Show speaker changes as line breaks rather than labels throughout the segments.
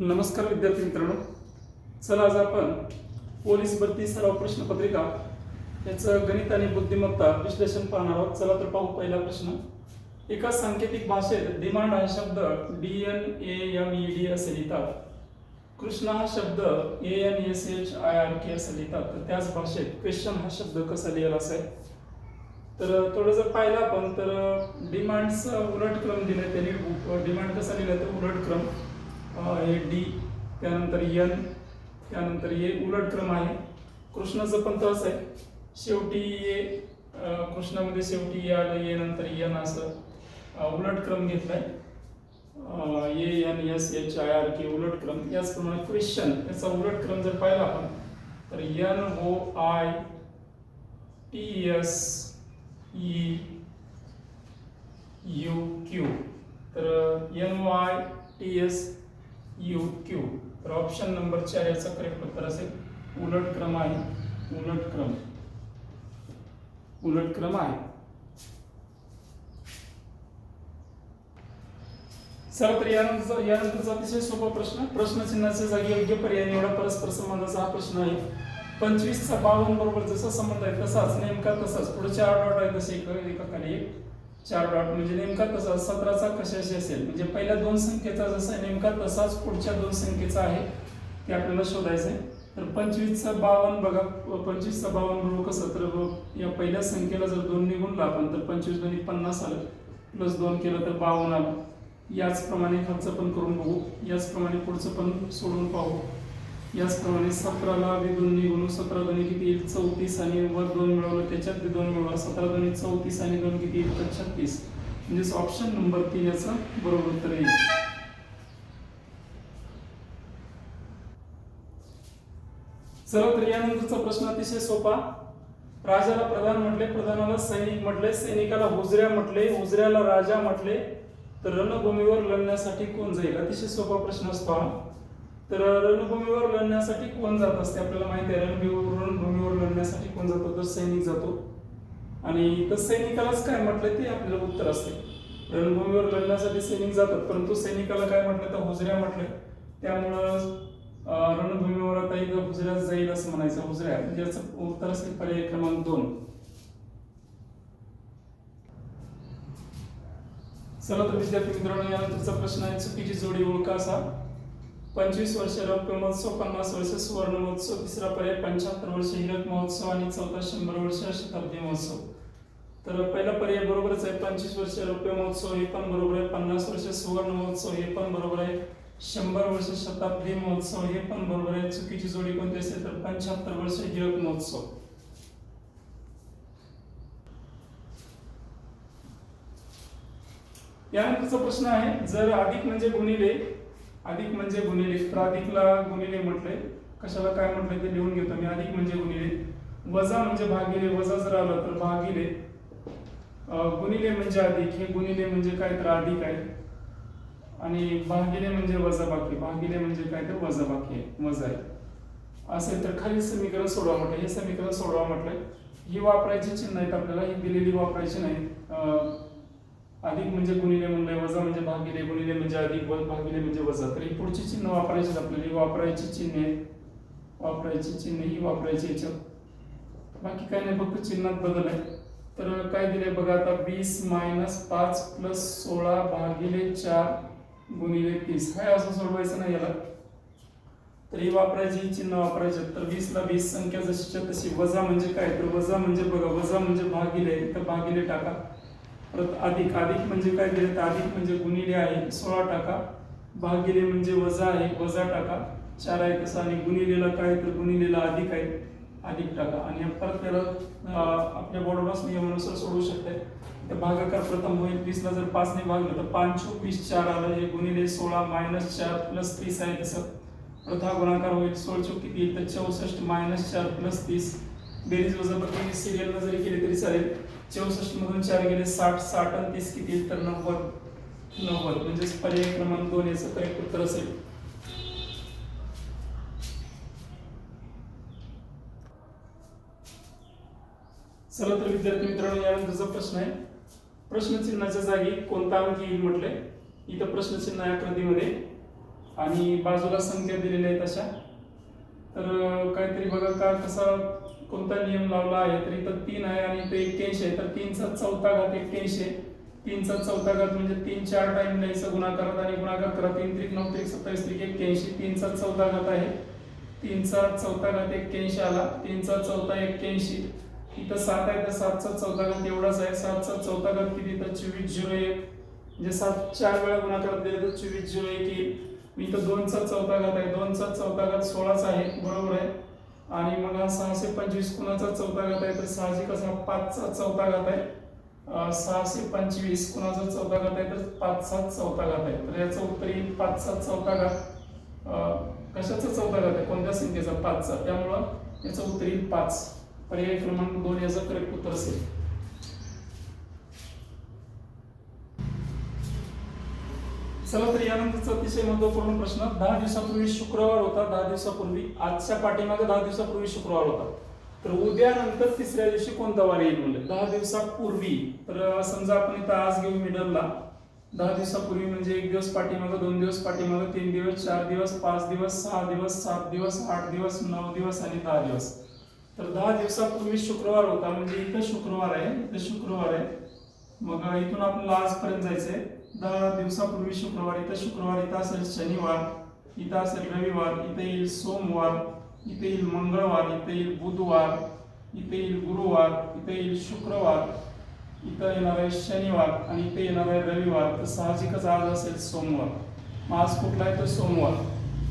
नमस्कार विद्यार्थी मित्रांनो. चला आज आपण पोलीस भरती सराव प्रश्नपत्रिका याचं गणित आणि बुद्धिमत्ता विश्लेषण पाहणार आहोत. चला तर पाहू पहिला प्रश्न. एका सांकेतिक भाषेत डिमांड हा शब्द D E M A N D असे लिहितात. कृष्ण हा शब्द A N S H I R K असे लिहितात. तर त्याच भाषेत क्वेश्चन हा शब्द कसा लिहिला असेल? तर थोडं जर पाहिलं आपण तर डिमांडचा उलट क्रम दिलाय त्यांनी. डिमांड कसा लिहिला तर उलट क्रम हे डी त्यानंतर यन त्यानंतर ये उलट क्रम आहे. कृष्णाचं पण तसं आहे. शेवटी ये कृष्णामध्ये शेवटी ये आलं ये नंतर यन असं. उलट क्रम घेतलाय. अं, A N S H I R K उलट क्रम. याचप्रमाणे क्रिश्चन याचा उलट क्रम जर पाहिला आपण तर N O I T S E U Q तर N Y T S U Q तर ऑप्शन नंबर चार याचा करेक्ट उत्तर असेल. उलट क्रम आहे. उलट क्रम. उलट क्रम आहे. सर तर यानंतर यानंतरचा अतिशय सोपा प्रश्न. प्रश्नचिन्हाच्या जागी योग्य पर्याय निवडा. परस्पर संबंधाचा हा प्रश्न आहे. पंचवीसचा बावन्न बरोबर जसा संबंध आहे तसाच नेमका तसाच. पुढच्या चार आहे तसे एक एका खाली एक. चार डॉट म्हणजे नेमका कसा सतराचा कशाशी असेल? म्हणजे पहिल्या दोन संख्येचा जसा आहे नेमका तसाच पुढच्या दोन संख्येचा आहे ते आपल्याला शोधायचं आहे तर पंचवीसचा बावन्न बघा पंचवीसचा बावन्न बरोबर कसं तर या पहिल्या संख्येला जर दोन निघून आपण तर पंचवीस दोन्ही पन्नास आलं प्लस दोन केलं तर बावन्न आलं. याचप्रमाणे खर्च पण करून बघू याचप्रमाणे पुढचं पण सोडून पाहू. याचप्रमाणे सतराला बी दोन सतरा दोन्ही किती येईल? चौतीस आणि वर दोन मिळवलं त्याच्यात दोन मिळवला. सतरा दोन्ही चौतीस आणि दोन किती येईल? तर छत्तीस. म्हणजेच ऑप्शन नंबर तीन याचं बरोबर उत्तर येईल. चला तर यानंतरचा प्रश्न अतिशय सोपा. राजाला प्रधान म्हटले प्रधानाला सैनिक म्हटले सैनिकाला हुजऱ्या म्हटले हुजऱ्याला राजा म्हटले तर रणभूमीवर लढण्यासाठी कोण जाईल? अतिशय सोपा प्रश्न असतो हा. तर रणभूमीवर लढण्यासाठी कोण जात असते आपल्याला माहिती आहे रणभूमीवर रणभूमीवर लढण्यासाठी कोण जातो? तर सैनिक जातो. आणि तर सैनिकालाच काय म्हटलं ते आपल्याला उत्तर असते. रणभूमीवर लढण्यासाठी सैनिक जातात परंतु सैनिकाला काय म्हटलं तर हुजऱ्या म्हटलं त्यामुळं रणभूमीवर आता एक हुजऱ्याच जाईल असं म्हणायचं. हुजऱ्या म्हणजे याचं उत्तर असेल पर्याय क्रमांक दोन. चला तर विद्यार्थी मित्रांनो यानंतरचा प्रश्न आहे चुकीची जोडी ओळखा असा. पंचवीस वर्ष रौप्य महोत्सव पन्नास वर्ष सुवर्ण महोत्सव तिसरा पर्याय पंच्याहत्तर वर्ष हिरक महोत्सव आणि चौथा शंभर वर्ष शताब्दी महोत्सव. तर पहिला पर्याय बरोबरच आहे पंचवीस वर्ष रौप्य महोत्सव हे पण बरोबर आहे. पन्नास वर्ष सुवर्ण महोत्सव हे पण बरोबर आहे. शंभर वर्ष शताब्दी महोत्सव हे पण बरोबर आहे. चुकीची जोडी कोणती असेल तर पंच्याहत्तर वर्ष हिरक महोत्सव. यानंतरचा प्रश्न आहे जर अधिक म्हणजे गुणिले अधिक म्हणजे गुणिले तर अधिकला गुणिले म्हटले. कशाला काय म्हटलंय ते लिहून घेतो मी. अधिक म्हणजे गुणिले वजा म्हणजे भागिले वजा जर आलं तर भागिले अं, गुणिले म्हणजे अधिक. हे गुणिले म्हणजे काय तर अधिक आहे. आणि भागिले म्हणजे वजा बाकी. भागिले म्हणजे काय तर वजा बाकी आहे. वजा आहे. असेल तर खाली समीकरण सोडवा म्हटलं. हे समीकरण सोडवा म्हटलंय ही वापरायची चिन्ह आहेत आपल्याला. ही दिलेली वापरायची नाही. अधिक म्हणजे गुणिले म्हणलंय वजा म्हणजे भागिले गुणिले म्हणजे अधिक वज भागिले म्हणजे वजा. तर ही पुढची चिन्ह वापरायची आपल्याला. वापरायची चिन्ह आहे वापरायची चिन्ह ही वापरायची याच्यात बाकी काय नाही फक्त चिन्हात बदल आहे. तर काय दिले बघा आता? वीस मायनस पाच प्लस सोळा भागिले चार गुणिले तीस. हाय असं सोडवायचं नाही याला. तर ही वापरायची चिन्ह वापरायचे तर वीस ला वीस संख्या जशीच्या तशी. वजा म्हणजे काय? तर वजा म्हणजे बघा वजा म्हणजे भागिले. तर भागिले टाका. परत अधिक अधिक म्हणजे काय केलं तर अधिक म्हणजे गुणिले आहे सोळा टाका भागिले म्हणजे वजा आहे वजा टाका चार आहे तसं आणि गुणिलेला काय? तर गुणिलेला अधिक आहे अधिक टाका आणि परत त्याला आपल्या बॉर्डरच नियमानुसार सोडू शकते तर भागाकार प्रथम होईल वीसला जर पाचने भागलं तर पाच वीस चार आलं हे गुणिले सोळा मायनस चार प्लस तीस आहे तसं. प्रथा गुणाकार होईल सोळ चौक किती येईल? तर चौसष्ट मायनस चार प्लस तीस. बेरीज वजाबाकी सिरियलनं जरी केली तरी चालेल. चौसष्ट मधून चार गेले साठ साठ आणि तीस किती तर नव्वद नव्वद. म्हणजेच पर्याय क्रमांक दोन याचं करेक्ट उत्तर असेल. चला तर विद्यार्थी मित्रांनो यानंतरचा प्रश्न आहे. प्रश्नचिन्हाच्या जागी कोणता अंक येईल म्हटले इथं प्रश्नचिन्ह आहे आकृतीमध्ये. आणि बाजूला संख्या दिलेल्या आहेत अशा. तर काहीतरी बघा का कसा कोणता नियम लावला आहे तर इथं तीन आहे आणि ते एक्क्याऐंशी आहे. तर तीनचा चौथा घात एक्क्याऐंशी आहे. तीनचा चौथा घात म्हणजे तीन चार टाइम लिहायचं गुणाकारात आणि गुणाकार करा तीन त्रिक नऊ त्रिक सत्तावीस त्रिक एक्क्याऐंशी. तीनचा चौथा घात आहे. तीनचा चौथा घात एक्क्याऐंशी आला. तीनचा चौथा एक्क्याऐंशी. इथं सात आहे तर सातचा चौथा घात एवढाच आहे. सातचा चौथा घात किती? तर चोवीस झिरो एक. म्हणजे सात चार वेळा गुणाकार दिले तर चोवीस झिरो एक येईल. इथं दोनचा चौथा घात आहे. दोनचा चौथा घात सोळाच आहे. बरोबर आहे. आणि मग हा सहाशे पंचवीस कुणाचा चौथा घात आहे तर साहजिकच हा पाचचा चौथा घात आहे? सहाशे पंचवीस कुणाचा चौथा घात आहे तर पाचचा चौथा घात आहे. तर याचं उत्तर येईल पाचचा चौथा घात कशाचा चौथा घात आहे? कोणत्या संख्येचा? पाचचा. त्यामुळं याचं उत्तर येईल पाच. पर्याय क्रमांक दोन याचं करेक्ट उत्तर असेल. चला तर यानंतरचा अतिशय महत्त्वपूर्ण प्रश्न दहा दिवसापूर्वी शुक्रवार होता दहा दिवसापूर्वी. आजच्या पाठीमागे दहा दिवसापूर्वी शुक्रवार होता. तर उद्या नंतर तिसऱ्या दिवशी कोणता वार येईल म्हणजे दहा दिवसापूर्वी. तर समजा आपण इथं आज घेऊ मिडलला दहा दिवसापूर्वी म्हणजे एक दिवस पाठीमागं दोन दिवस पाठीमागं तीन दिवस चार दिवस पाच दिवस सहा दिवस सात दिवस आठ दिवस नऊ दिवस आणि दहा दिवस. तर दहा दिवसापूर्वी शुक्रवार होता म्हणजे इथं शुक्रवार आहे इथं शुक्रवार आहे. मग इथून आपल्याला आजपर्यंत जायचंय. दहा दिवसापूर्वी शुक्रवार इथं शुक्रवार इथं असेल शनिवार इथं असेल रविवार इथं येईल सोमवार इथे येईल मंगळवार इथे येईल बुधवार इथे येईल गुरुवार इथे येईल शुक्रवार इथं येणार आहे शनिवार आणि इथे येणार आहे रविवार. तर साहजिकच आज असेल सोमवार. मग आज कुठला आहे तर सोमवार.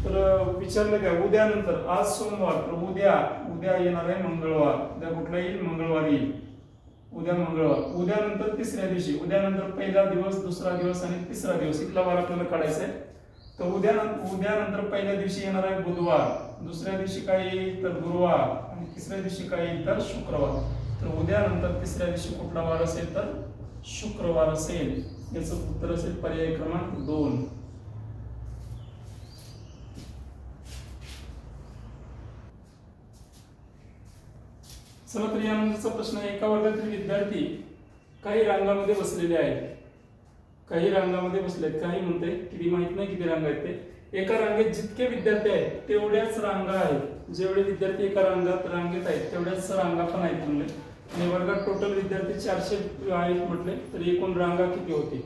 तर विचारलं काय उद्यानंतर आज सोमवार तर उद्या उद्या येणार आहे मंगळवार. उद्या कुठला येईल? मंगळवार येईल. उद्या मंगळवार. उद्यानंतर तिसऱ्या दिवशी. उद्यानंतर पहिला दिवस दुसरा दिवस आणि तिसरा दिवस. इथला वार आपल्याला काढायचा आहे. तर उद्या उद्यानंतर पहिल्या दिवशी येणार आहे बुधवार. दुसऱ्या दिवशी काय येईल तर गुरुवार आणि तिसऱ्या दिवशी काय येईल तर शुक्रवार. तर उद्यानंतर तिसऱ्या दिवशी कुठला वार असेल तर शुक्रवार असेल. याचं उत्तर असेल पर्याय क्रमांक दोन. चला तर यानंतरचा प्रश्न आहे. एका वर्गातील विद्यार्थी काही रांगामध्ये बसलेले आहेत. काही रांगामध्ये बसले आहेत काही म्हणते किती माहीत नाही किती रांगा आहेत ते. एका रांगेत जितके विद्यार्थी आहेत तेवढ्याच रांगा आहेत. जेवढे विद्यार्थी एका रांगात रांगेत आहेत तेवढ्याच रांगा पण आहेत म्हणले. आणि वर्गात टोटल विद्यार्थी चारशे आहेत म्हटले तर एकूण रांगा किती होती?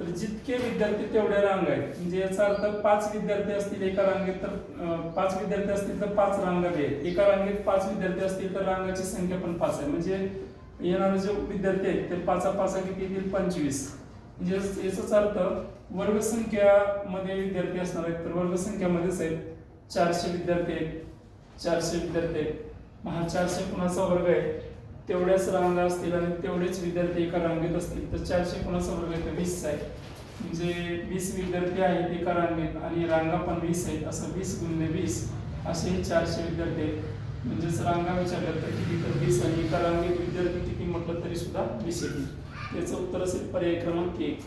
तर जितके विद्यार्थी तेवढ्या रांग आहेत. म्हणजे याचा अर्थ पाच विद्यार्थी असतील एका रांगेत तर पाच विद्यार्थी असतील तर पाच रांगा आहेत. एका रांगेत पाच विद्यार्थी असतील तर रांगाची संख्या पण पाच आहे. म्हणजे येणारे जे विद्यार्थी आहेत ते पाचा पाचा किती येतील? पंचवीस. म्हणजे याचाच अर्थ वर्गसंख्यामध्ये विद्यार्थी असणार आहेत तर वर्गसंख्यामध्येच आहेत. चारशे विद्यार्थी आहेत चारशे विद्यार्थी आहेत. हा चारशे कुणाचा वर्ग आहे? तेवढ्याच रांगा असतील आणि तेवढेच विद्यार्थी एका रांगेत असतील तर चारशे कोणाचा वर्ग आहे तर वीस आहे. म्हणजे वीस विद्यार्थी आहेत एका रांगेत आणि रांगा पण वीस आहेत. असं वीस गुणले वीस असे चारशे विद्यार्थी आहेत. म्हणजेच रांगा विचारल्या तर किती तर वीस आणि एका रांगेत विद्यार्थी किती म्हटलं तरी सुद्धा वीस येतील त्याचं उत्तर असेल पर्याय क्रमांक एक.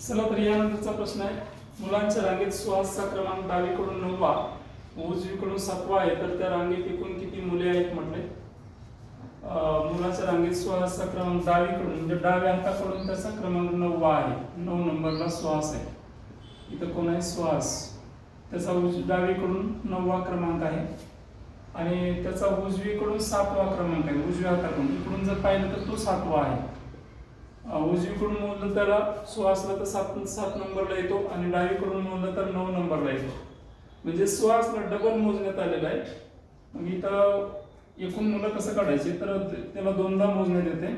चला तर यानंतरचा प्रश्न आहे. मुलांच्या रांगेत सुहासचा क्रमांक डावीकडून नववा उजवीकडून सातवा आहे तर त्या रांगेत एकूण किती मुले आहेत म्हटले? मुलाच्या रांगेत सुहासचा क्रमांक डावीकडून म्हणजे डाव्या हाताकडून त्याचा क्रमांक नववा आहे. नऊ नंबरला सुहास आहे. इथं कोण आहे? सुहास. त्याचा उज डावीकडून नववा क्रमांक आहे. आणि त्याचा उजवीकडून सातवा क्रमांक आहे उजव्या हाताकडून. इकडून जर पाहिलं तर तो सातवा आहे. उजवीकडून मोजलं त्याला असला तर सात सात नंबरला येतो आणि डावीकडून मोजलं तर नऊ नंबरला येतो. म्हणजे असला डबल मोजण्यात आलेला आहे. मग इथं एकूण मुलं कसं काढायचे? तर त्याला दोनदा मोजण्यात येते.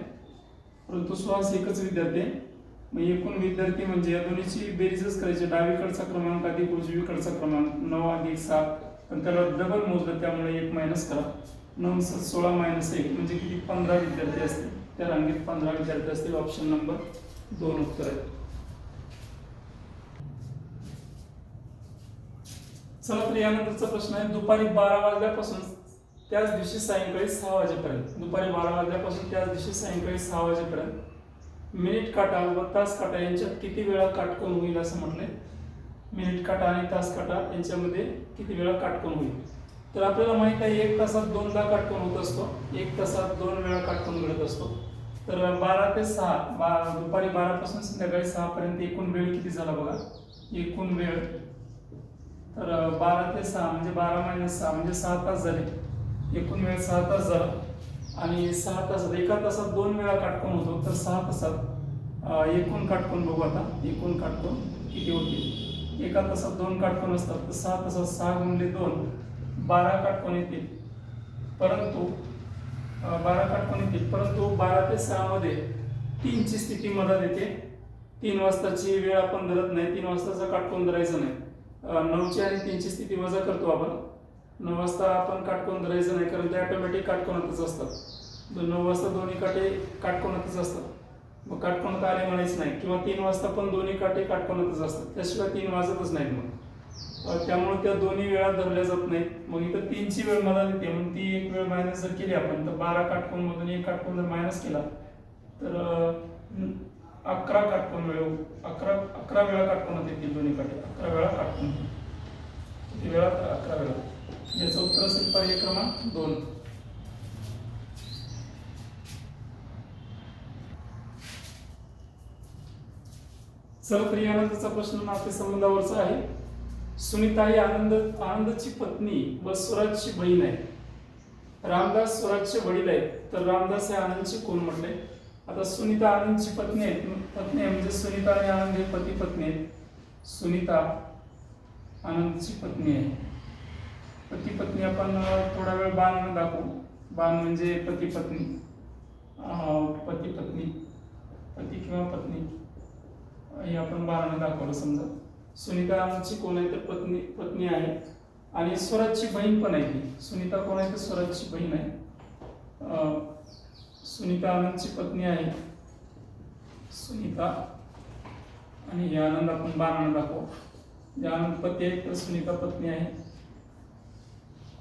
परंतु सुहास एकच विद्यार्थी मग एकूण विद्यार्थी म्हणजे या दोन्हीची बेरीजच करायची. डावीकडचा क्रमांक अधिक उजवीकडचा क्रमांक नऊ अधिक सात. पण त्याला डबल मोजलं त्यामुळे एक मायनस करा. नऊ सोळा मायनस एक म्हणजे किती? पंधरा विद्यार्थी असतील. त्या रांगेत पंधरा विद्यार्थी असतील ऑप्शन नंबर दोन उत्तर आहेत. चला तर यानंतरचा प्रश्न आहे. दुपारी बारा वाजल्यापासून त्याच दिवशी सायंकाळी सहा वाजेपर्यंत. दुपारी बारा वाजल्यापासून त्याच दिवशी सायंकाळी सहा वाजेपर्यंत. मिनिट काटा व तास काटा यांच्यात किती वेळा काटकोन होईल असं म्हटलंय. मिनिट काटा आणि तास काटा यांच्यामध्ये किती वेळा काटकोन होईल? तर आपल्याला माहीत आहे एक तासात दोनदा काटकोन होत असतो. एक तासात दोन वेळा काटकोन घडत असतो. तर बारा ते सहा बा दुपारी बारापासून संध्याकाळी सहापर्यंत एकूण वेळ किती झाला बघा? एकूण वेळ. तर बारा ते सहा म्हणजे बारा मायनस सहा म्हणजे सहा तास झाले. एकूण वेळ सहा तास झाला. आणि सहा तासात एका तासात दोन वेळा काटकोन होतो. तर सहा तासात एकूण काटकोन बघू आता. एकूण काटकोन किती होते? एका तासात दोन काटकोन असतात. तर सहा तासात सहा गुणले दोन. बारा काटकोन येतील परंतु बारा काटकोन येतील परंतु बारा ते सहामध्ये तीनची स्थिती मदत येते. तीन वाजताची वेळ आपण धरत नाही. तीन वाजताचा काटकोन धरायचं नाही. नऊची आणि तीनची स्थिती वजा करतो आपण. नऊ वाजता आपण काटकोन धरायचं नाही कारण ते ऑटोमॅटिक काटकोनातच असतात. नऊ वाजता दोन्ही काटे काटकोनातच असतात. मग काटकोनात आले म्हणायचं नाही. किंवा तीन वाजता पण दोन्ही काटे काटकोनातच असतात. त्याशिवाय तीन वाजतच नाहीत मग. त्यामुळे त्या दोन्ही वेळा धरल्या जात नाहीत. मग इथं तीनची वेळ मला देते म्हणून ती एक वेळ मायनस जर केली आपण तर बारा काटकोन मधून एक काटकोन जर मायनस केला तर अकरा काटकोन वेळ अकरा अकरा वेळा काटकोण होते ती दोन्ही काटे. अकरा वेळा काटकोन. किती वेळा? तर अकरा वेळा. याचं उत्तर असेल पर्याय क्रमांक दोन. चला तर यानंतरचा प्रश्न नाते संबंधावरचा आहे. सुनीता ही आनंद आनंदची पत्नी व स्वराजची बहीण आहे. रामदास स्वराजचे वडील आहेत. तर रामदास हे आनंदचे कोण म्हटले? आता सुनीता आनंदची पत्नी आहेत. पत्नी आहे म्हणजे सुनीता आणि आनंद हे पती पत्नी आहेत. सुनीता आनंदची पत्नी आहे. पती पत्नी आपण थोडा वेळ बाण दाखवू. बाण म्हणजे पती पत्नी. पती पत्नी. पती किंवा पत्नी. हे आपण बाणानं दाखवलं समजा. सुनीता आमची कोण आहे तर पत्नी पत्नी आहे. आणि स्वराजची बहीण पण आहे ती सुनीता कोण आहे तर स्वराजची बहीण आहे. सुनीता आनंदची पत्नी आहे. सुनीता. आणि हे आनंद आपण बाणानं दाखवू. जे आनंद पती आहे तर सुनीता पत्नी आहे.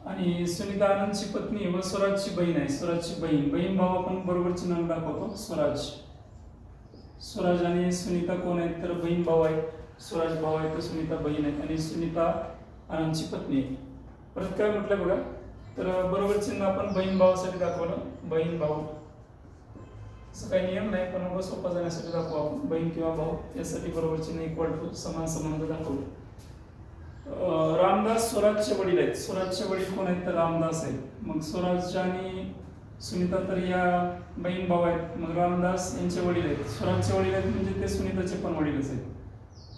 आणि सुनीता आनंदची पत्नी व स्वराजची बहीण आहे. स्वराजची बहीण. बहीण भाऊ आपण बरोबर चिन्ह दाखवतो. स्वराज. स्वराज आणि सुनीता कोण आहेत तर बहीण भाऊ आहे स्वराज भाऊ आहे तर सुनीता बहीण आहे आणि सुनीता आनंदची पत्नी आहे परत काय म्हटलं बघा? तर बरोबर चिन्ह आपण बहीण भावासाठी दाखवलं. बहीण भाऊ. असं काही नियम नाही पण उभं सोपा जाण्यासाठी दाखवू आपण. बहीण किंवा भाऊ यासाठी बरोबर चिन्ह इक्वल टू समान संबंध दाखवू. रामदास स्वराजचे वडील आहेत. स्वराजचे वडील कोण आहेत? तर रामदास आहेत. मग स्वराज आणि सुनीता तर या बहीण भाऊ आहेत. मग रामदास यांचे वडील आहेत. स्वराजचे वडील आहेत म्हणजे ते सुनीताचे पण वडीलच आहेत.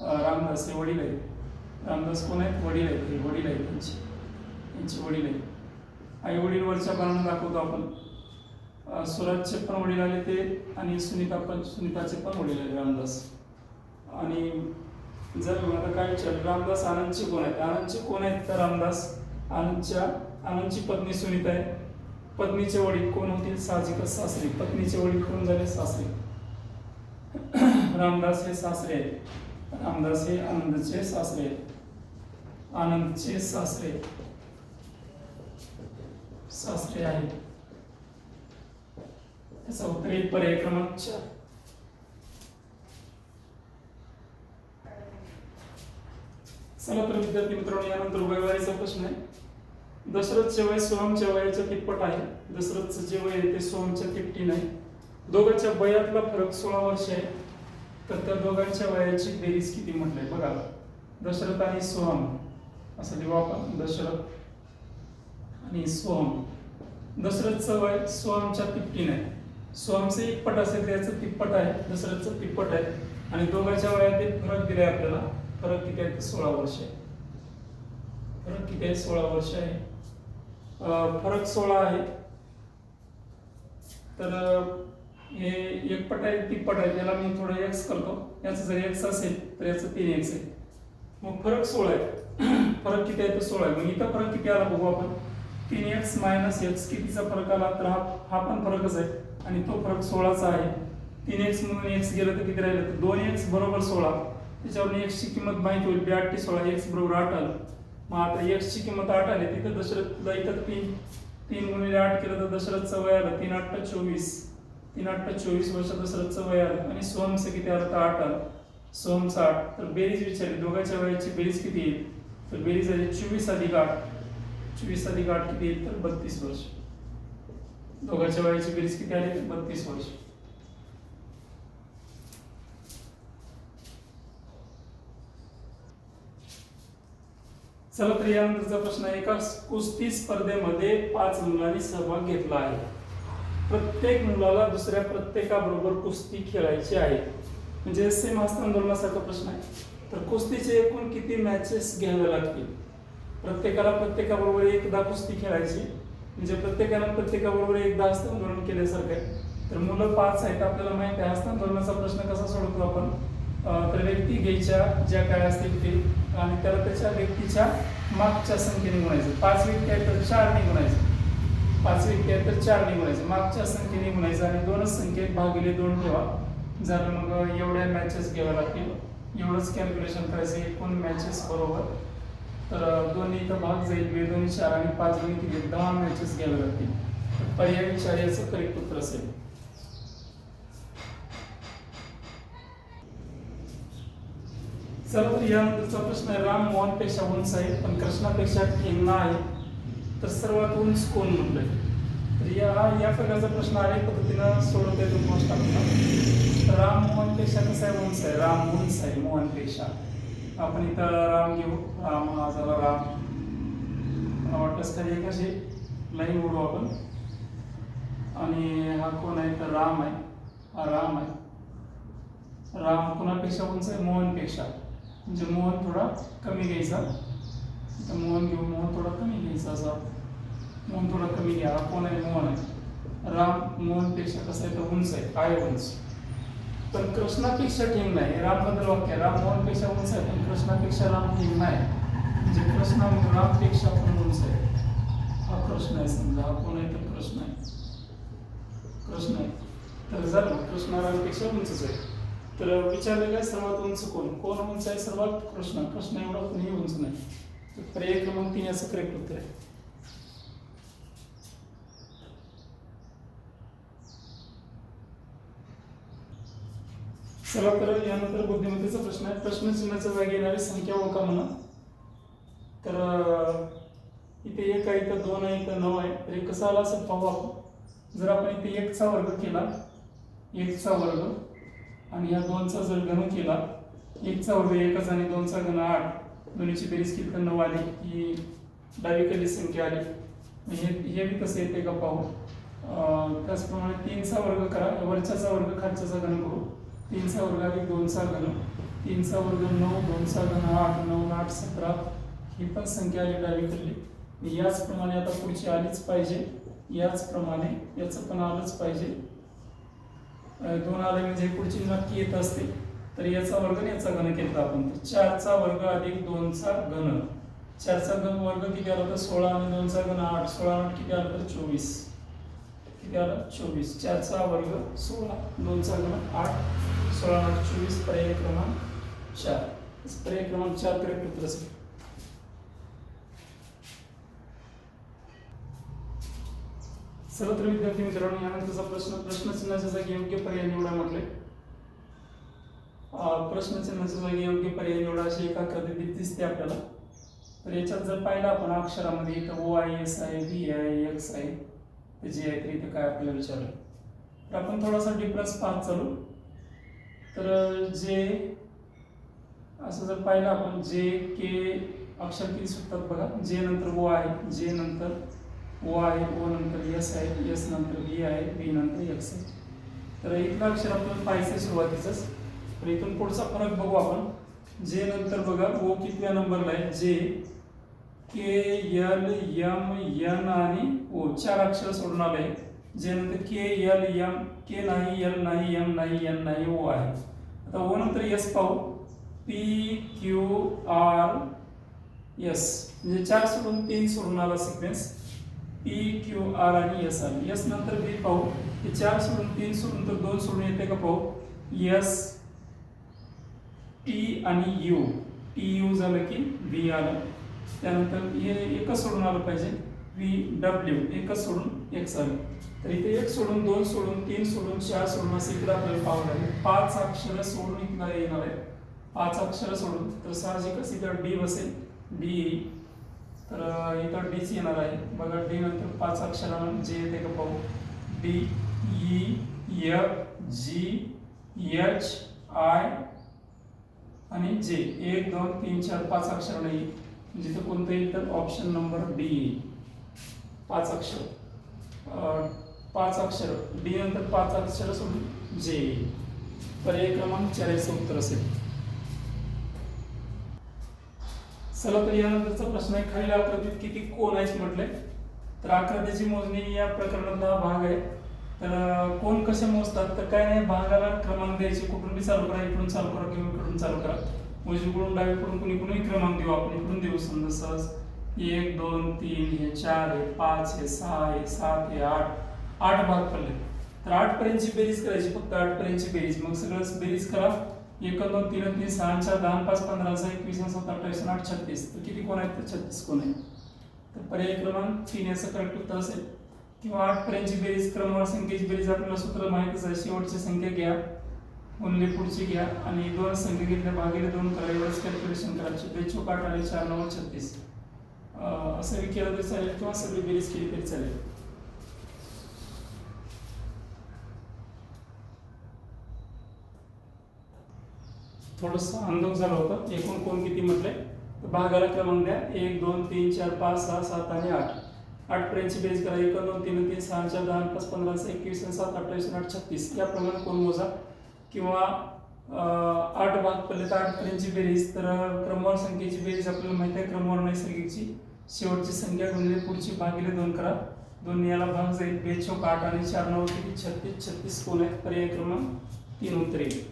रामदास हे वडील आहेत. रामदास कोण आहेत? वडील आहेत. हे वडील आहेत त्यांचे. त्यांचे वडील आहेत. आई वडील वरच्या दाखवतो आपण. अं, स्वराजचे पण वडील आले ते आणि सुनीता पण सुनीताचे पण वडील आहेत रामदास. आणि जर आता काय विचार? रामदास आनंदचे कोण आहेत? आनंदचे कोण आहेत तर रामदास? आनंदच्या आनंदची पत्नी सुनीता आहे. पत्नीचे वडील कोण होतील? साहजिकच सासरे. पत्नीचे वडील कोण झाले? सासरे. रामदास हे सासरे आहेत. रामदास हे आनंदचे सासरे. आहेत आनंदचे सासरे. सासरे आहे याचा उत्तर येईल पर्याय क्रमांक चार चला तर विद्यार्थी मित्रांनो यानंतर वयवारीचा प्रश्न आहे. दशरथचे वय सोहमच्या वयाच्या तिप्पट आहे. दशरथचं जे वय आहे ते सोहमच्या तिपटीन नाही दोघांच्या वयातला फरक सोळा वर्ष आहे. तर त्या दोघांच्या वयाची बेरीज किती म्हटलंय बघा. दशरथ आणि सोहम. असं लिहू आपण. दशरथ आणि सोहम. दशरथचं वय सोहमच्या तिप्टीन आहे. सोहमचं एक पट असेल त्याचं तिप्पट आहे. दशरथचं तिप्पट आहे. आणि दोघांच्या वयात एक फरक दिलाय आपल्याला. फरक किती आहे? सोळा वर्ष आहे. फरक किती आहे? सोळा वर्ष आहे. फरक सोळा आहे. तर हे एक पट आहे तिप्पट आहे याला मी थोडं एक्स करतो याचं जर एक्स असेल तर याचं तीन एक्स आहे. मग फरक सोळा आहे. फरक किती आहे तर सोळा आहे. मग इथं फरक किती आला बघू आपण. तीन एक्स मायनस एक्स कितीचा फरक आला तर हा हा पण फरकच आहे. आणि तो फरक सोळाचा आहे. तीन एक्स म्हणून एक्स गेलं तर किती राहिलं तर दोन एक्स बरोबर सोळा. त्याच्यावरून एक्सची किंमत माहिती होईल. बी ते सोळा एक्स बरोबर आठ आलं. मग आता एक्सची किंमत आठ आली तिथं दशरथला इथं तीन. तीन गुणिले आठ केलं तर दशरथ वय आलं तीन आठ चोवीस. तीन आठ चोवीस वर्ष शरदचं वय आलं. आणि सोमचं किती आलं तर आठ आलं. सोहमचं आठ. तर बेरीज विचारली. दोघांच्या वयाची बेरीज किती येईल? तर बेरीज आली चोवीस अधिक आठ. चोवीस अधिक आठ किती येईल? तर बत्तीस वर्ष. दोघांच्या वयाची बेरीज किती आली? तर बत्तीस वर्ष. चला तर यानंतरचा प्रश्न आहे. एका कुस्ती स्पर्धेमध्ये पाच मुलांनी सहभाग घेतला आहे. प्रत्येक मुलाला दुसऱ्या प्रत्येकाबरोबर कुस्ती खेळायची आहे. म्हणजे सेम हस्तांदोलनासारखा प्रश्न आहे. तर कुस्तीचे एकूण किती मॅचेस घ्यावे लागतील? प्रत्येकाला प्रत्येकाबरोबर एकदा कुस्ती खेळायची. म्हणजे प्रत्येकाला प्रत्येकाबरोबर एकदा हस्तांदोलन केल्यासारखं आहे. तर मुलं पाच आहेत आपल्याला माहिती आहे हस्तांदोलनाचा प्रश्न कसा सोडवतो आपण? तर व्यक्ती घ्यायच्या ज्या काय असतील ते. आणि त्याला त्याच्या व्यक्तीच्या मागच्या संख्येने गुणायचं. पाच व्यक्ती आहेत तर चारने गुणायचं. पाच व्यक्ती तर चार गुणायचं मागच्या संख्येने म्हणायचं आणि दोनच संख्येत भागिले दोन ठेवा. झालं मग एवढ्या मॅचेस घ्याव्या लागतील. एवढंच कॅल्क्युलेशन करायचं एकूण मॅचेस बरोबर. तर दोन्ही इथं भाग जाईल. वेळ दोन्ही चार आणि पाच दोन्ही किती? दहा मॅचेस घ्याव्या लागतील. पर्याय पर्यायी याचं करेक्ट उत्तर असेल. चला तर यानंतरचा प्रश्न आहे राम मोहनपेक्षा उंच आहे पण कृष्णापेक्षा ठेंगणा आहे तर सर्वात उंच कोण म्हणलंय तर या या प्रकारचा प्रश्न अनेक पद्धतीनं सोडवता येतो मोस्ट तर राम मोहनपेक्षा कसा आहे? उंच आहे. राम उंच आहे मोहनपेक्षा आपण इथं राम घेऊ. राम हा झाला राम. मला वाटतं खाली एक अशी? लाईन ओढू आपण. आणि हा कोण आहे? तर राम आहे. हा राम आहे. राम कोणापेक्षा उंच आहे? मोहनपेक्षा म्हणजे मोहन थोडा कमी घ्यायचा. तर मोहन घेऊ. मोहन थोडा कमी घ्यायचा असा. म्हणून थोडा कमी घ्या कोण आहे मोहन आहे राम मोहनपेक्षा कसं आहे तर उंच आहे काय उंच? पण कृष्णापेक्षा ठेंग नाही रामबद्दल वाक्य आहे. राम मोहनपेक्षा उंच आहे पण कृष्णापेक्षा राम ठेंग नाही म्हणजे कृष्ण रामपेक्षा पण उंच आहे. हा कृष्ण आहे समजा हा कोण आहे तर कृष्ण आहे. कृष्ण आहे. तर झालं कृष्ण रामपेक्षा उंचच आहे तर विचारलेलं काय सर्वात उंच कोण? कोण उंच आहे सर्वात? कृष्ण. कृष्ण एवढा कोणीही उंच नाही. तर पर्याय क्रमांक तीन याचं करेक्ट उत्तर आहे. चला तर यानंतर बुद्धिमत्तेचा प्रश्न आहे. प्रश्नचिन्हाच्या जागी येणारी संख्या ओळखा म्हणा. तर इथे एक आहे तर दोन आहे तर नऊ आहे. तर हे आला असं पाहू आपण. जर आपण इथे एकचा वर्ग केला एकचा वर्ग आणि या दोनचा जर घन केला एकचा वर्ग एकच आणि दोनचा घन आठ दोन्हीची बेरीज किती नऊ आली. ही डावीकडली संख्या आली. हे हे बी कसं येते का पाहू? त्याचप्रमाणे तीनचा वर्ग करा वरच्याचा वर्ग खालच्याचा घन करू. तीनचा वर्ग अधिक दोनचा घन. तीनचा वर्ग नऊ दोनचा घन आठ नऊ आठ सतरा. ही पण संख्या आली डावीकडली याचप्रमाणे आता पुढची आलीच पाहिजे. याचप्रमाणे याचं पण आलंच पाहिजे. दोन आले म्हणजे पुढची नक्की येत असते तर याचा वर्ग आणि याचा घन केला आपण. तर चारचा वर्ग अधिक दोनचा घन. चारचा घन वर्ग किती आला तर सोळा आणि दोनचा घन आठ. सोळा आठ किती आला तर चोवीस. किती चोवीस. चारचा वर्ग सोळा. दोनचा क्रमांक आठ. सोळा आठ चोवीस. पर्याय क्रमांक चार. पर्याय क्रमांक चार करेक्ट उत्तर असेल. सर्वत्र विद्यार्थी मित्रांनो यानंतरचा प्रश्न प्रश्नचिन्हाच्या जागी योग्य पर्याय निवडा म्हटले. प्रश्नचिन्हाच्या जागी योग्य पर्याय निवडा अशी एका आकृती दिसते आपल्याला. तर याच्यात जर पाहिलं आपण अक्षरामध्ये इथं ओ आय एस आहे व्ही आय एक्स आहे ते जे आहे ते इथं काय आपल्याला विचारलं? तर आपण थोडासा डिफरन्स पाहत चालू. तर जे असं जर पाहिलं आपण जे के अक्षर किती सुटतात बघा. जे नंतर ओ आहे जे नंतर ओ आहे ओ नंतर एस आहे एस नंतर बी आहे बी नंतर एक्स आहे. तर इथलं अक्षर आपल्याला पाहायचं सुरुवातीचंच. तर इथून पुढचा फरक बघू आपण. जे नंतर बघा ओ कितव्या नंबरला आहे? जे के एल एम एन आणि ओ चार अक्षर सोडून आले जे नंतर के एल एम के नाही एल नाही एम नाही एन नाही ओ आहे. आता ओ नंतर एस पाहू. पी क्यू आर एस म्हणजे चार सोडून तीन सोडून आला सिक्वेन्स पी क्यू आर आणि एस आर एस नंतर बी पाहू. हे चार सोडून तीन सोडून तर दोन सोडून येते का पाहू? एस टी आणि यू टी यू झालं की बी आलं. त्यानंतर हे एकच सोडून आलं पाहिजे. व्ही डब्ल्यू एकच सोडून एक्स आलं. तर इथे एक सोडून दोन सोडून तीन सोडून चार सोडून असं इकडे आपल्याला पाहावं लागेल. पाच अक्षरं सोडून इकडे येणार आहे पाच अक्षरं सोडून. तर साहजिकच इथं डी बसेल. डी तर इथं डीच येणार आहे. बघा डी नंतर पाच अक्षरानं जे येते का पाहू. D E F G H I आणि जे एक दोन तीन चार पाच अक्षर नाही जिथं कोणतं येईल तर ऑप्शन नंबर डी येईल पाच अक्षर. पाच अक्षर. डी नंतर पाच अक्षर सोडून जे येईल पर्याय क्रमांक चाळीसचं उत्तर असेल चला तर यानंतरचा प्रश्न आहे खालील आकृतीत किती कोण आहेत म्हटले? तर आकृतीची मोजणी या प्रकरणातला हा भाग आहे. तर कोण कसे मोजतात? तर काय नाही भागाला क्रमांक द्यायचे कुठून बी चालू करा इकडून चालू करा किंवा इकडून चालू करा. उजवीकडून डावीकडून कुणी कुणी क्रमांक देऊ? आपण इकडून देऊ समजा सहज. एक दोन तीन हे चार आहे पाच हे सहा आहे सात हे आठ. आठ भाग पडले. तर आठ पर्यंतची बेरीज करायची फक्त आठ पर्यंतची बेरीज. मग सगळं बेरीज करा. एक दोन तीन तीन सहा चार दहा पाच पंधरा सहा एकवीस सात अठ्ठावीस आठ छत्तीस तर किती कोण आहेत? तर छत्तीस कोण आहेत? तर पर्याय क्रमांक तीन याचं करेक्ट उत्तर असेल. किंवा आठ पर्यंतची बेरीज क्रमवार संख्येची बेरीज आपल्याला सूत्र माहितीच आहे. शेवटची संख्या घ्या. गुणले पुढची घ्या आणि दोन संख्या घेतल्या भागिले दोन करा एवढंच कॅल्क्युलेशन करायचे बेचोक आठ आले चार नव्वद छत्तीस. असं बी केलं तरी चालेल किंवा सगळी बेरीज केली तरी चालेल. थोडस अंदाज झाला होता. एकूण कोण किती म्हटले? तर भागाला क्रमांक द्या. एक दोन तीन चार पाच सहा सात आणि आठ. आठ पर्यंतची बेरीज करा. एक दोन तीन तीन सहा चार दहा पाच पंधरा सहा एकवीस आणि सात अठ्ठावीस आठ छत्तीस. याप्रमाणे कोण मोजा? किंवा आठ भाग पडले तर आठपर्यंतची बेरीज तर क्रमवार संख्येची बेरीज आपल्याला माहिती आहे क्रमवार नैसर्गिकची. शेवटची संख्या गुणिले पुढची भागिले दोन करा. दोन याला भाग जाईल बेचोक आठ आणि चार नऊ किती? छत्तीस. छत्तीस कोण आहेत? पर्याय क्रमांक तीन उत्तर. येईल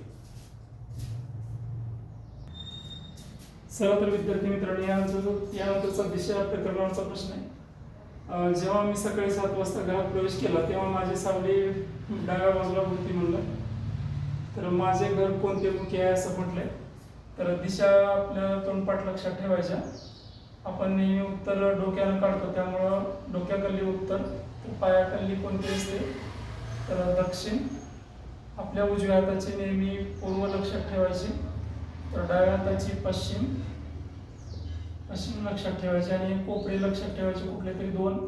चला तर विद्यार्थी मित्रांनो यानंतर यानंतरचा दिशा प्रकरणाचा प्रश्न आहे. जेव्हा मी सकाळी सात वाजता घरात प्रवेश केला तेव्हा माझे सावली डाव्या बाजूला होती म्हणलं. तर माझे घर कोणते मुखी आहे असं म्हटलंय. तर दिशा आपल्या तोंडपाठ लक्षात ठेवायच्या. आपण नेहमी उत्तर डोक्यानं काढतो त्यामुळं डोक्याकल्ली उत्तर तर पायाकल्ली कोणती असते? तर दक्षिण. आपल्या उजव्या हाताची नेहमी पूर्व लक्षात ठेवायची. तर डाव्या हाताची पश्चिम. पश्चिम लक्षात ठेवायची आणि कोपरे लक्षात ठेवायचे कुठले तरी दोन.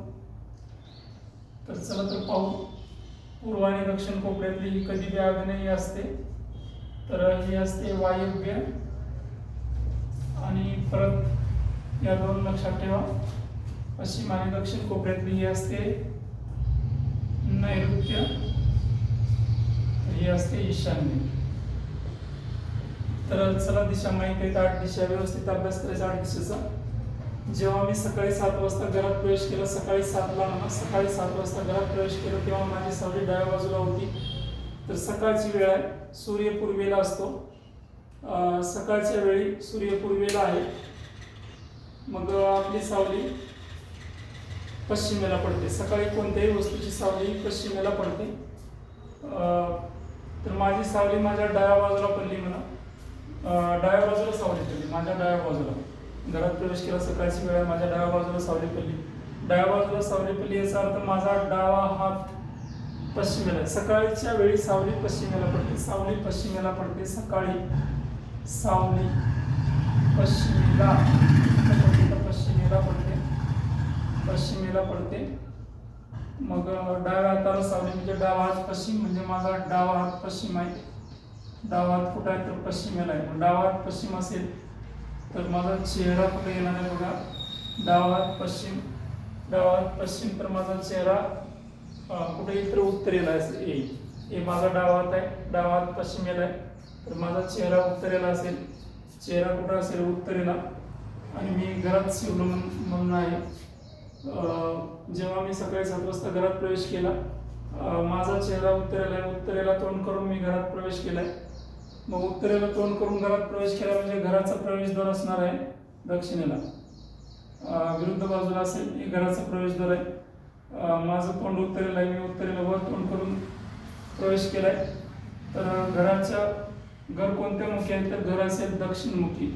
तर चला तर पाहू. पूर्व आणि दक्षिण कोपऱ्यातली ही कधी बी आग्नेय असते. तर ही असते वायव्य. आणि परत या दोन लक्षात ठेवा. पश्चिम आणि दक्षिण कोपऱ्यातली ही असते नैऋत्य. ही असते ईशान्य. तर चला दिशा माहिती आहेत आठ दिशा. व्यवस्थित अभ्यास करायचा आठ दिशेचा. जेव्हा मी सकाळी सात वाजता घरात प्रवेश केला सकाळी सातला ना सकाळी सात वाजता घरात प्रवेश केला तेव्हा माझी सावली डाव्या बाजूला होती. तर सकाळची वेळ आहे. सूर्य पूर्वेला असतो. सकाळच्या वेळी सूर्य पूर्वेला आहे. मग आपली सावली पश्चिमेला पडते. सकाळी कोणत्याही वस्तूची सावली पश्चिमेला पडते. तर माझी सावली माझ्या डाव्या बाजूला पडली म्हणा. डाव्या बाजूला सावली पडली. माझ्या डाव्या बाजूला. घरात प्रवेश केला सकाळची वेळ माझ्या डाव्या बाजूला सावली पडली डाव्या बाजूला सावली पडली याचा अर्थ माझा डावा हात पश्चिमेला आहे. सकाळच्या वेळी सावली पश्चिमेला पडते सावली पश्चिमेला पडते सकाळी सावली पश्चिमेला पश्चिमेला पडते पश्चिमेला पडते. मग डाव्या हाताला सावली म्हणजे डावा हात पश्चिम म्हणजे माझा डावा हात पश्चिम आहे. डावा हात कुठं आहे? तर पश्चिमेला आहे. मग डावा हात पश्चिम असेल तर माझा चेहरा कुठे येणार आहे बघा? डावात पश्चिम डावात पश्चिम तर माझा चेहरा कुठे तर उत्तरेला असेल येईल. हे माझा डावात आहे डावात पश्चिमेला आहे. तर माझा चेहरा उत्तरेला असेल. चेहरा कुठं असेल? उत्तरेला. आणि मी घरात शिवलो म्हणून म्हणून आहे. जेव्हा मी सकाळी सात वाजता घरात प्रवेश केला माझा चेहरा उत्तरेला आहे. उत्तरेला तोंड करून मी घरात प्रवेश केला आहे मग उत्तरेला तोंड करून घरात प्रवेश केला म्हणजे घराचा प्रवेशद्वार असणार आहे दक्षिणेला. विरुद्ध बाजूला असेल हे घराचा प्रवेशद्वार आहे. माझं तोंड उत्तरेला आहे मी उत्तरेला वर तोंड करून प्रवेश केलाय. तर घराच्या घर कोणत्या मुखी आहे तर घर असेल दक्षिणमुखी.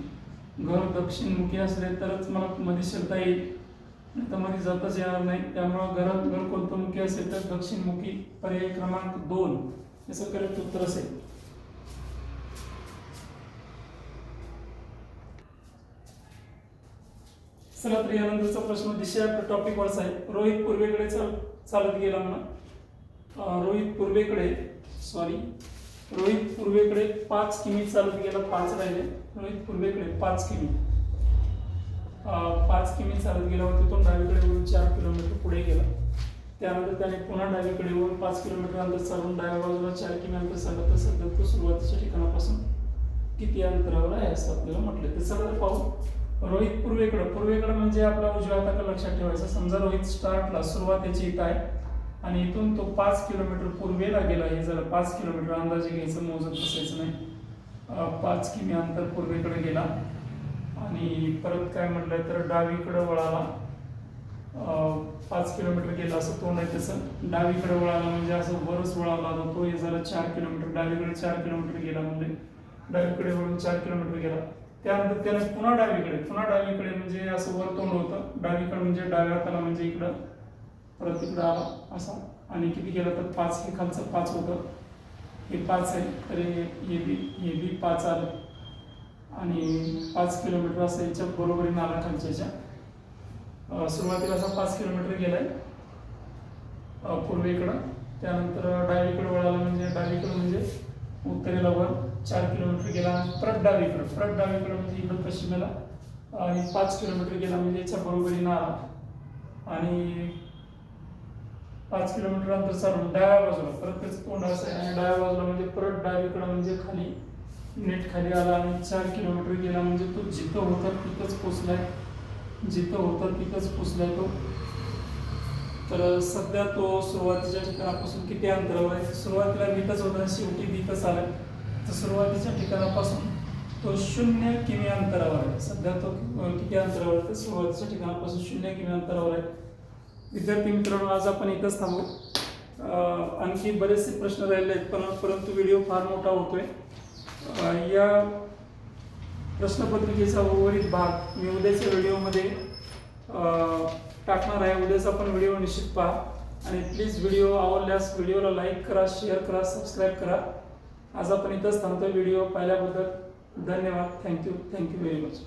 घर दक्षिणमुखी असले तरच मला मध्ये शिरता येईल. नाही तर मध्ये जाताच येणार नाही. त्यामुळं घरात घर कोणतं मुखी असेल तर दक्षिणमुखी पर्याय क्रमांक दोन. याचं करेक्ट उत्तर असेल. चला तर यानंतरचा प्रश्न दिशा टॉपिक वरचा आहे. रोहित पूर्वेकडे चाल चालत गेला म्हणा. रोहित पूर्वेकडे सॉरी रोहित पूर्वेकडे पाच किमी चालत गेला पाच राहिले. रोहित पूर्वेकडे पाच किमी. पाच किमी चालत गेला व तिथून डावीकडे वळून चार किलोमीटर पुढे गेला. त्यानंतर त्याने पुन्हा डावीकडे वळून पाच किलोमीटर अंतर चालून डाव्या बाजूला चार किमी अंतर चालत तर तो सुरुवातीच्या ठिकाणापासून किती अंतरावर आहे असं आपल्याला म्हटलं ते सगळं पाहू. रोहित पूर्वेकडं. पूर्वेकडं म्हणजे आपला उजव्या हाताकडे लक्षात ठेवायचं. समजा रोहित स्टार्टला सुरुवातीची इथं आहे आणि इथून तो पाच किलोमीटर पूर्वेला गेला. हे जरा पाच किलोमीटर अंदाजे घ्यायचं मोजत बसायचं नाही. पाच किमी अंतर पूर्वेकडे गेला. आणि परत काय म्हटलं तर डावीकडे वळाला. पाच किलोमीटर गेला असं तोंड आहे तसं डावीकडे वळाला म्हणजे असं वरच वळाला तर तो हे झाला चार किलोमीटर. डावीकडे चार किलोमीटर गेला म्हणजे. डावीकडे वळून चार किलोमीटर गेला. त्यानंतर त्याने पुन्हा डावीकडे पुन्हा डावीकडे म्हणजे असं वर तोंड होतं. डावीकडे म्हणजे डाव्या हाताला म्हणजे इकडं परत इकडं आला असा. आणि किती गेलं तर पाच हे खालचं पाच होतं. हे पाच आहे तर हे बी हे बी पाच आलं. आणि पाच किलोमीटर असं याच्या बरोबरीनं आला खालच्याच्या. सुरुवातीला असा पाच किलोमीटर गेलाय. पूर्वेकडं. त्यानंतर डावीकडे वळाला म्हणजे डावीकडं म्हणजे उत्तरेला वर. चार किलोमीटर गेला आणि परत डावीकडं परत डावीकडं म्हणजे इकडं पश्चिमेला म्हणजे आणि पाच किलोमीटर गेला म्हणजे याच्या बरोबरीनं आला आणि पाच किलोमीटर अंतर चालून डाव्या बाजूला परत त्याचं तोंड असं आहे. आणि डाव्या बाजूला म्हणजे परत डावीकडं म्हणजे खाली नेट खाली आला आणि चार किलोमीटर गेला म्हणजे तो जिथं होता तिथंच पोचलाय. जिथं होता तिथंच पोचलाय तो. तर सध्या तो सुरुवातीच्या ठिकाणापासून किती अंतरावर आहे? सुरुवातीला भीतच होता शेवटी भीतच आलाय तर सुरुवातीच्या ठिकाणापासून तो शून्य किमी अंतरावर आहे. सध्या तो किती अंतरावर आहे? तर सुरुवातीच्या ठिकाणापासून शून्य किमी अंतरावर आहे. विद्यार्थी मित्रांनो आज आपण इथंच थांबू. आणखी बरेचसे प्रश्न राहिले आहेत पण परंतु व्हिडिओ फार मोठा होतोय. या प्रश्नपत्रिकेचा उर्वरित भाग मी उद्याच्या व्हिडिओमध्ये टाकणार आहे. उद्याचा पण व्हिडिओ निश्चित पहा. आणि प्लीज व्हिडिओ आवडल्यास व्हिडिओला लाईक करा शेअर करा सबस्क्राईब करा. आज आपण इथंच थांबतो व्हिडिओ पाहिल्याबद्दल धन्यवाद. Thank you thank you very much